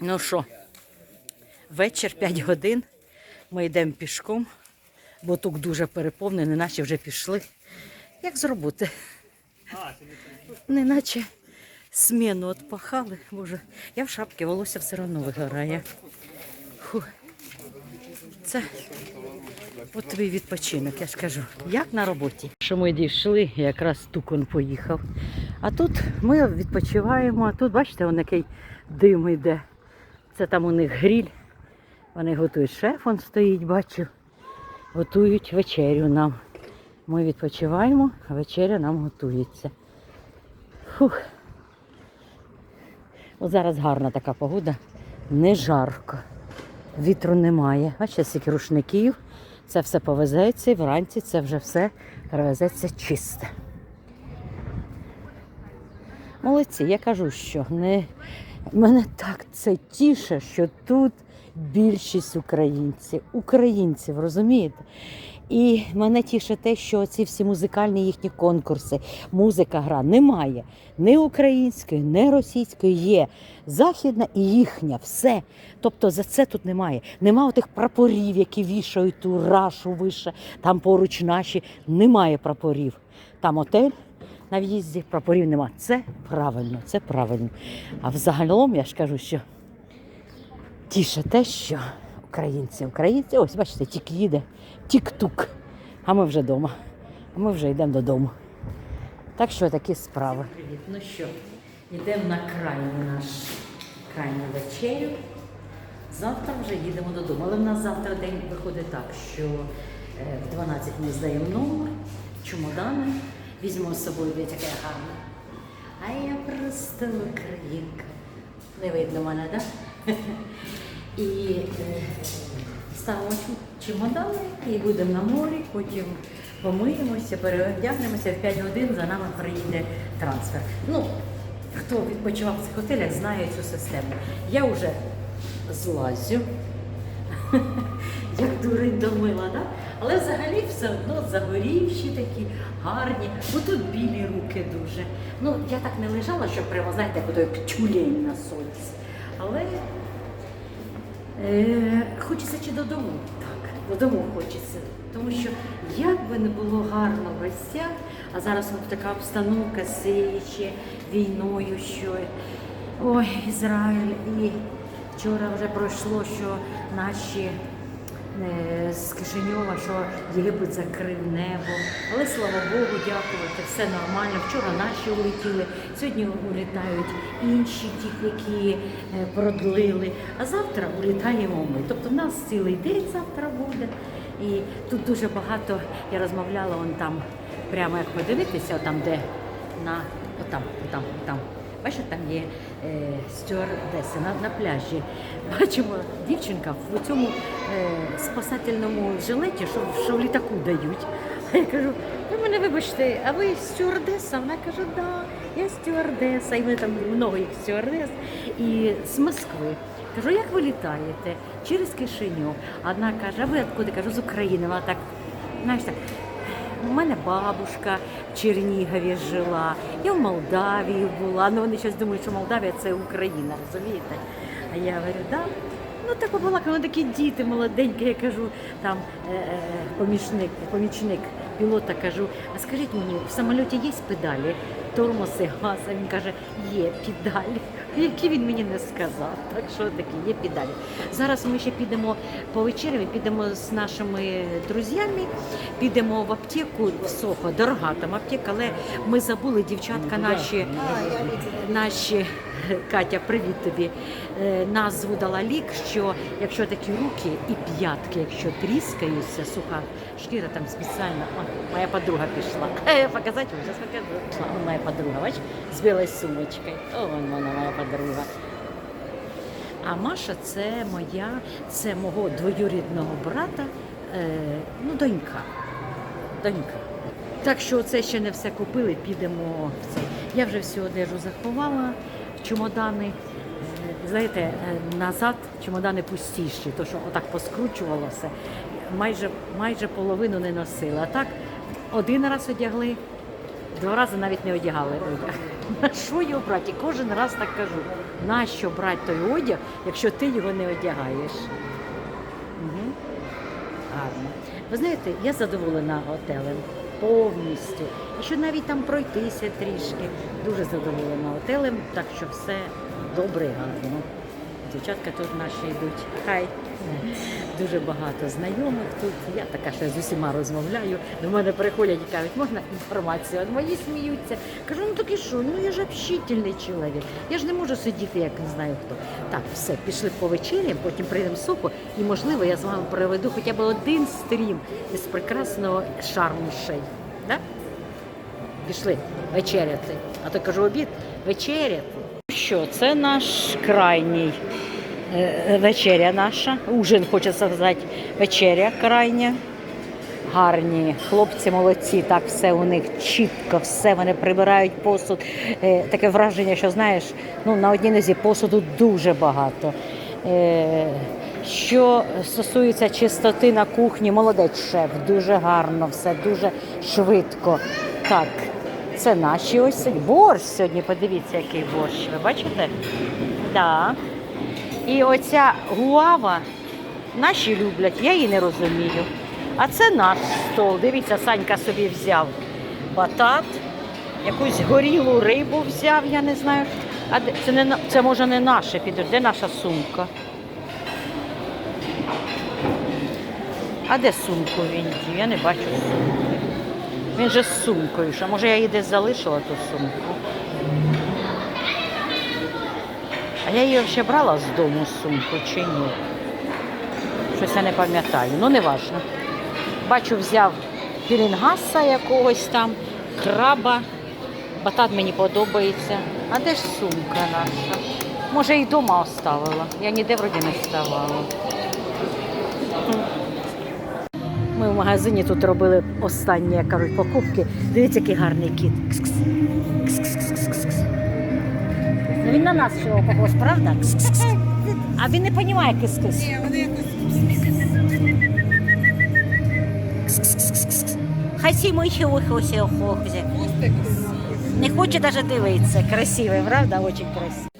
Ну що, вечір 5 годин. Ми йдемо пішком, бо тук дуже переповнений, наче вже пішли. Як з роботи? Неначе сміну отпахали. Боже, я в шапці, волосся все одно вигорає. Фу. Це от твій відпочинок, я ж кажу. Як на роботі. Що ми дійшли, якраз тукон поїхав. А тут ми відпочиваємо, а тут, бачите, он який дим йде. Це там у них гріль. Вони готують шеф, он стоїть, бачу. Готують вечерю нам. Ми відпочиваємо, а вечеря нам готується. Фух. От зараз гарна така погода, не жарко. Вітру немає. Бачите, скільки рушників. Це все повезеться і вранці це вже все привезеться чисте. Молодці, я кажу, що не... мене так це тіше, що тут більшість українців, українців, розумієте? І мене тіше те, що ці всі музикальні їхні конкурси, музика гра немає ні української, ні російської. Є західна і їхня, все. Тобто за це тут немає. Нема тих прапорів, які вішають ту рашу вище, там поруч наші. Немає прапорів. Там отель, на в'їзді прапорів нема. Це правильно, це правильно. А взагалом я ж кажу, що тіше те, що українці, українці, ось бачите, тік їде, тік-тук. А ми вже вдома. А ми вже йдемо додому. Так що такі справи. Привіт. Ну що, йдемо на крайню наш крайню вечерю. Завтра вже їдемо додому. Але в нас завтра день виходить так, що е, в 12 ми здаємо номер, чемодани, візьмемо з собою яка я гарна. А я просто українка. Не видно мене, так? Да? І е, ставимо чемодани і будемо на морі, потім помиємося, переодягнемося, в 5 годин за нами приїде трансфер. Ну, хто відпочивав в цих готелях, знає цю систему. Я вже злазю. Як дурень до мила, да? але взагалі все одно загорівші такі, гарні. Бо тут білі руки дуже. Ну, я так не лежала, щоб прямо, знаєте, той тюлень на сонці. Але Е, хочеться чи додому? Так, додому хочеться. Тому що як би не було гарно в а зараз от така обстановка сіючи війною, що ой, Ізраїль, і вчора вже пройшло, що наші з Кишиньова, що Єгипет закрив небо. Але слава Богу, дякувати, все нормально. Вчора наші улетіли, сьогодні улітають інші, ті, які е, продлили. А завтра улітаємо ми. Тобто в нас цілий день завтра буде. І тут дуже багато, я розмовляла вон там, прямо як подивитися, там, де на отам, отам, отам. Бачите, там є е, стюардеси на, на пляжі. Бачимо, дівчинка в цьому е, спасательному жилеті, що, що в літаку дають. А я кажу, ви мене вибачте, а ви стюардеса? Вона каже, да, я стюардеса. І ми там много їх стюардес. І з Москви. Кажу, як ви літаєте? Через Кишиньов. Одна каже, а ви откуди? Кажу, з України. Вона так, знаєш так. У мене бабушка в Чернігові жила, я в Молдавії була. Ну вони зараз думають, що Молдавія це Україна, розумієте? А я говорю, да. Ну так коли такі діти молоденькі, я кажу, там е, е, помічник, помічник пілота кажу, а скажіть мені, в самоліті є педалі? Тормози, газ, а він каже, є педалі. Які він мені не сказав. Так що такі є педалі. Зараз ми ще підемо по вечері, підемо з нашими друзями, підемо в аптеку в Сохо, дорога там аптека, але ми забули, дівчатка наші, наші Катя, привіт тобі. е, Назву дала лік, що якщо такі руки і п'ятки, якщо тріскаються, суха шкіра там спеціально. О, моя подруга пішла. Е, Показати вам, зараз покажу. Пішла. Моя подруга, бач, з білою сумочкою. О, вон вона моя подруга. А Маша це моя, це мого двоюрідного брата, е, ну, донька. Донька. Так що це ще не все купили, підемо в це. Я вже всю одежу заховала, чемодани. е, Знаєте, е, назад чемодани пустіші, то що отак поскручувалося, майже, майже половину не носила. Так один раз одягли, два рази навіть не одягали одяг. На що його брати? Кожен раз так кажу. нащо брати той одяг, якщо ти його не одягаєш? Угу. Гарно. Ви знаєте, я задоволена готелем повністю. І що навіть там пройтися трішки. Дуже задоволена готелем, так що все добре і гарно. Дівчатка тут наші йдуть. Хай. Дуже багато знайомих тут. Я така, я з усіма розмовляю. До мене приходять і кажуть, можна інформацію? Мої сміються. Кажу, ну так і що? Ну я ж общительний чоловік. Я ж не можу сидіти, як не знаю хто. Так, все, пішли по вечері, потім прийдемо соку, і можливо я з вами проведу хоча б один стрім із прекрасного шармушей. Да? Пішли вечеряти. А то кажу обід вечеряти. Що, це наш крайній вечеря наша. Ужин, хочу сказати, вечеря крайня. Гарні хлопці молодці, так все у них чітко, все вони прибирають посуд. Е, таке враження, що знаєш, ну на одній нозі посуду дуже багато. Е, що стосується чистоти на кухні, молодець шеф, дуже гарно, все дуже швидко. Так, це наші ось борщ сьогодні. Подивіться, який борщ. Ви бачите? Да. І оця гуава наші люблять, я її не розумію. А це наш стол. Дивіться, Санька собі взяв батат, якусь горілу рибу взяв, я не знаю. А це, не, це може не наше піде. Де наша сумка? А де сумку він? Я не бачу сумки. Він же з сумкою. Що, може я її десь залишила ту сумку? А я її ще брала з дому сумку чи ні? Щось я не пам'ятаю. Ну, не важно. Бачу, взяв пілінгаса якогось там, краба. Батат мені подобається. А де ж сумка наша? Може, і вдома оставила. Я ніде вроді не ставала. Ми в магазині тут робили останні, кажуть, покупки. Дивіться, який гарний кіт. Кс-кс. Кс-кс-кс-кс-кс. Ну він на нас всього похож, правда? А він не розуміє кис-кис. Ні, вони якось Хасі мої хохося. хвостик. Не хоче навіть дивитися. Красивий, правда? Очень красивий.